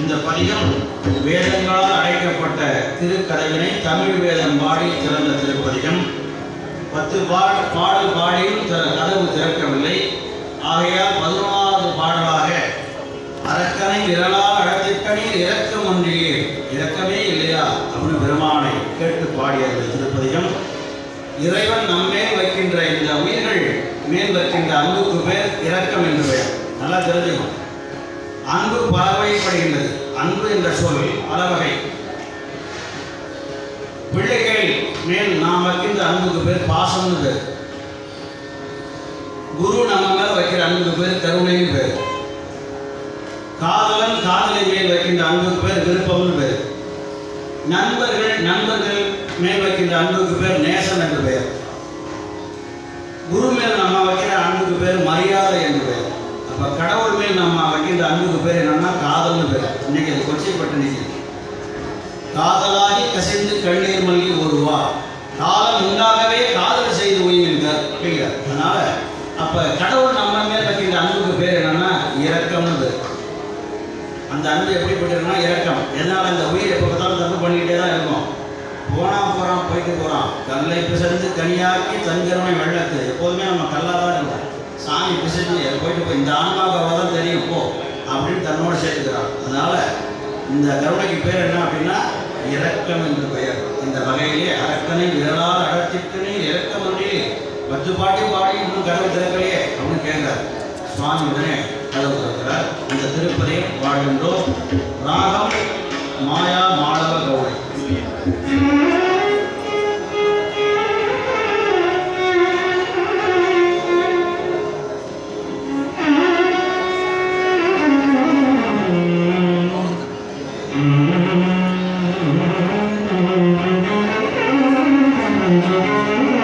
இந்த பதிகம் வேதங்களால் அழைக்கப்பட்ட திருக்கதையினை தமிழ் வேதம் பாடி திறந்த திருப்பதிகம். பத்து பாட பாடல் பாடியும் கதவு திறக்கவில்லை. ஆகையால் பதினோராவது பாடலாக அரக்கனை விரலால் அழத்திற்கனீர் இரக்கம் ஒன்றியே இறக்கமே இல்லையா? அப்படின்னு பெருமானை கேட்டு பாடியது திருப்பதிகம். இறைவன் நம்மேல் வைக்கின்ற இந்த உயிர்கள் மேல் வைக்கின்ற அன்புக்கு பேர் இரக்கம் என்று பெயர் நல்லா தெரிஞ்சுக்கணும். அன்பு பலவகைப்படுகின்றது. அன்பு என்ற சொல் பல வகை பிள்ளைகள் மேல் நாம் வைக்கின்ற அன்புக்கு பேர் பாசம்னு பேர். குரு நம்ம வைக்கிற அன்புக்கு பேர் கருணைன்னு பேர். காதலன் காதலை மேல் வைக்கின்ற அன்புக்கு பேர் விருப்பம்னு பேர். நண்பர்கள் நண்பர்கள் மேல் வைக்கின்ற அன்புக்கு பேர் நேசம். இப்போ கடவுள் மேல் நம்ம வைக்கின்ற அன்புக்கு பேர் என்னன்னா காதல்னு பேர். இன்னைக்கு அது கொச்சைப்பட்டு நிதி காதலாகி கசிந்து கண்ணீர் மல்கி ஒருவா காலம் உண்டாகவே காதல் செய்து உயிர்ந்தார் அப்படிங்கிறார் அதனால அப்போ கடவுள் நம்ம மேல் வைக்கின்ற அன்புக்கு பேர் என்னன்னா இரக்கம்னு பேர். அந்த அன்பு எப்படிப்பட்டிருக்குன்னா இரக்கம். எதனால இந்த உயிர் எப்போ பார்த்தாலும் தப்பு பண்ணிக்கிட்டே தான் இருக்கும். போனால் போகிறான் போயிட்டு போகிறான் கல்லை பிசைந்து கனியாக்கி தன்கருமை வெள்ளத்து. எப்போதுமே நம்ம கல்லாக தான் இருக்கும் சாமி பிசைஞ்சு அது போயிட்டு போய் இந்த ஆன்மாவை தான் தெரியும் போ அப்படின்னு தன்னோடு சேர்த்துக்கிறான் அதனால இந்த கருணைக்கு பேர் என்ன அப்படின்னா இறக்கம் என்று பெயர். இந்த வகையிலே அரக்கனை விரலால் அடத்திற்கனே இறக்கம் ஒன்றிலே பத்து பாட்டி பாடி இன்னும் கதவு திறக்கலையே அப்படின்னு கேட்கிறார். சுவாமி உடனே கதவு திறக்கிறார். இந்த திருப்பதியை வாழ்கின்றோம். ராகம் மாயா Música